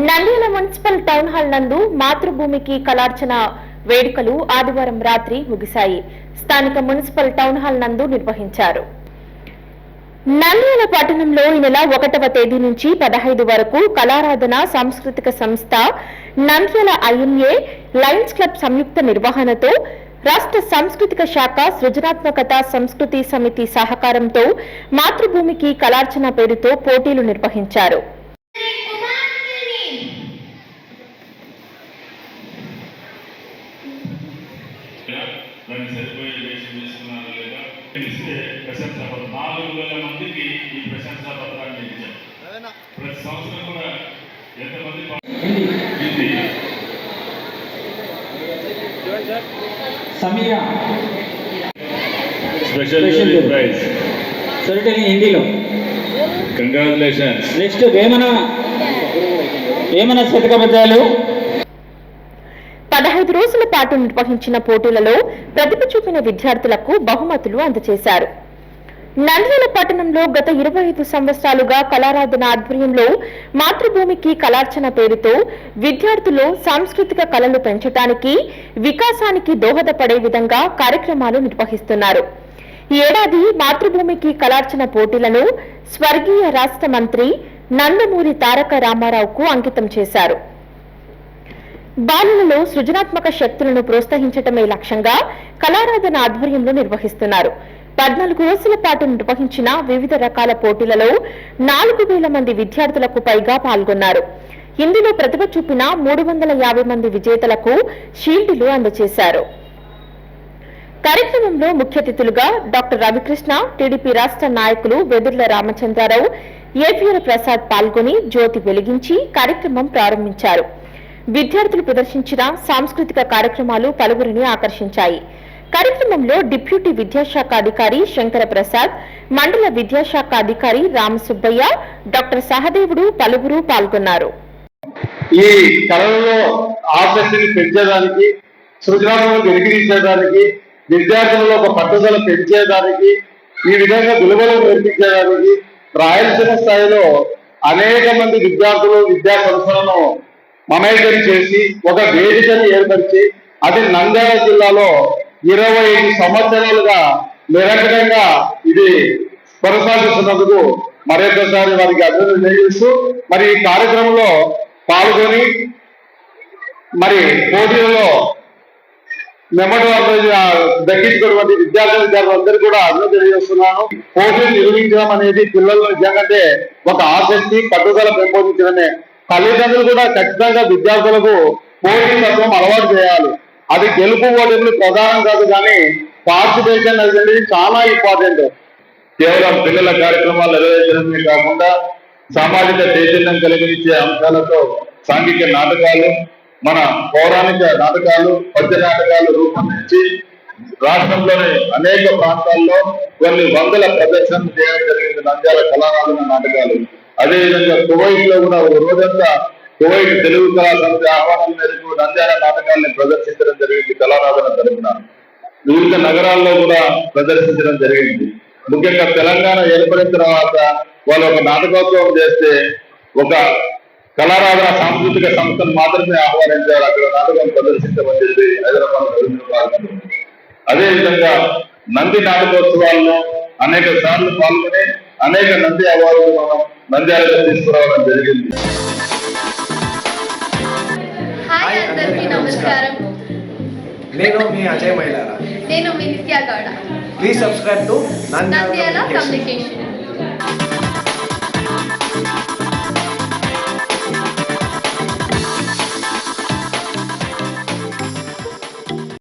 Nandyal municipal town hall నందు మాతృభూమికి కళార్చన వేడుకలు ఆదివారం రాత్రి ముగిశాయి. స్థానిక మున్సిపల్ టౌన్ హాల్ నందు నిర్వహించారు. నంద్యాల పట్టణంలో ఈ నెల ఒకటవ తేదీ నుంచి పదహైదు వరకు కళారాధన సాంస్కృతిక సంస్థ నంద్యాల ఐఎంఏ లయన్స్ క్లబ్ సంయుక్త నిర్వహణతో రాష్ట్ర సాంస్కృతిక శాఖ సృజనాత్మకత సంస్కృతి సమితి సహకారంతో మాతృభూమికి కళార్చన పేరుతో పోటీలు నిర్వహించారు. దాన్ని సరిపోయే వేషం వేసుకున్నారా లేదా ప్రశంసా పత్రం. నాలుగు వేల మందికి ఈ ప్రశంసా పత్రాన్ని ఇచ్చాం ప్రతి సంవత్సరం కూడా ఎంతమంది ఇది సమీరా. స్పెషల్. ప్రైజ్ సొరటని హిందీలో కంగ్రాచులేషన్స్ నెక్స్ట్ వేమన. వేమన శతక పద్యాలు పదహైదు రోజుల పాటు నిర్వహించిన పోటీలలో ప్రతిభ చూపిన విద్యార్థులకు బహుమతులు అందజేశారు. నంద్యాల పట్టణంలో గత ఇరవై ఐదు సంవత్సరాలుగా కళారాధన ఆధ్వర్యంలో మాతృభూమికి కళార్చన పేరుతో విద్యార్థులు సాంస్కృతిక కళలు పెంచడానికి వికాసానికి దోహదపడే విధంగా కార్యక్రమాలు నిర్వహిస్తున్నారు. ఈ ఏడాది మాతృభూమికి కళార్చన పోటీలను స్వర్గీయ రాష్ట్ర మంత్రి నందమూరి తారక రామారావుకు అంకితం చేశారు. బాలులలో సృజనాత్మక శక్తులను ప్రోత్సహించటమే లక్ష్యంగా కళారాధన ఆధ్వర్యంలో నిర్వహిస్తున్నారు. పద్నాలుగు రోజుల పాటు నిర్వహించిన వివిధ రకాల పోటీలలో నాలుగు వేల మంది విద్యార్థులకు పైగా పాల్గొన్నారు. ఇందులో ప్రతిభ చూపిన మూడు వందల యాభై మంది విజేతలకు షీల్డ్లు అందజేశారు. కార్యక్రమంలో ముఖ్య అతిథులుగా డాక్టర్ రవికృష్ణ టీడీపీ రాష్ట్ర నాయకులు వెదుర్ల రామచంద్రారావు ఏపీఎల్ ప్రసాద్ పాల్గొని జ్యోతి వెలిగించి కార్యక్రమం ప్రారంభించారు. విద్యార్థులు ప్రదర్శించిన సాంస్కృతిక కార్యక్రమాలు పలువురిని ఆకర్షించాయి. కార్యక్రమంలో డిప్యూటీ విద్యాశాఖ అధికారి శంకర ప్రసాద్ మండల విద్యాశాఖ అధికారి రామసుబ్బయ్య డాక్టర్ సహదేవుడు పలువురు పాల్గొన్నారు. ఈ కళలో ఆసక్తిని పెంచేదానికి సృజనాత్మకత వెలిగించేదానికి విద్యార్థులలో ఒక పట్టుదల పెంచేదానికి ఈ విధంగా విలువలు నేర్పించేదానికి రాయలసీమ స్థాయిలో అనేక మంది విద్యార్థులు విద్యా సంస్థలను మమేకం చేసి ఒక వేదికను ఏర్పరిచి అది నంద్యాల జిల్లాలో ఇరవై ఐదు సంవత్సరాలుగా నిరంతరంగా ఇది కొనసాగిస్తున్నందుకు మరొకసారి వారికి అభివృద్ధి తెలియజేస్తూ మరి ఈ కార్యక్రమంలో పాల్గొని మరి పోటీలలో మెమ్మటి దక్కించుకున్నటువంటి విద్యార్థి విద్యార్థులందరూ కూడా అభివృద్ధి తెలియజేస్తున్నాను. పోటీలు నిర్వహించడం అనేది పిల్లల్లో నిజంగా ఒక ఆసక్తి పట్టుదల పెంపొందించడమే. తల్లిదండ్రులు కూడా ఖచ్చితంగా విద్యార్థులకు పోటీ తత్వం అలవాటు చేయాలి. అది గెలుపు ఓటములు ప్రధానం కాదు కానీ పార్టిసిపేషన్ అనేది చాలా ఇంపార్టెంట్ కేవలం పిల్లల కార్యక్రమాలు నిర్వహించడమే కాకుండా సామాజిక చైతన్యం కలిగించే అంశాలతో సాంఘిక నాటకాలు మన పౌరాణిక నాటకాలు పద్య నాటకాలు రూపొందించి రాష్ట్రంలోని అనేక ప్రాంతాల్లో కొన్ని వందల ప్రదర్శనలు చేయడం జరిగింది. నంద్యాల కళానాథన నాటకాలు. అదేవిధంగా కువైట్లో కూడా ఒక రోజంతా కువైట్ తెలుగు కళా సమితి ఆహ్వానం మేరకు నంద్యాల నాటకాలను ప్రదర్శించడం జరిగింది కళారాధన తరపున. వివిధ నగరాల్లో కూడా ప్రదర్శించడం జరిగింది. ముఖ్యంగా తెలంగాణ ఏర్పడిన తర్వాత వాళ్ళు ఒక నాటకోత్సవం చేస్తే ఒక కళారాధన సాంస్కృతిక సంస్థను మాత్రమే ఆహ్వానించారు. అక్కడ నాటకం ప్రదర్శించమని చెప్పి హైదరాబాద్ అదేవిధంగా అదే విధంగా నంది నాటకోత్సవాల్లో అనేక సార్లు పాల్గొని అనేక నంది అవార్డులు మనం నంద్యాలలో తీసుకురావడం జరిగింది. హాయ్ అందరికీ నమస్కారం. నేను మీ అజయ్ మైలారా నేను మీ Nitya Gowda. Please subscribe to Nandyal communication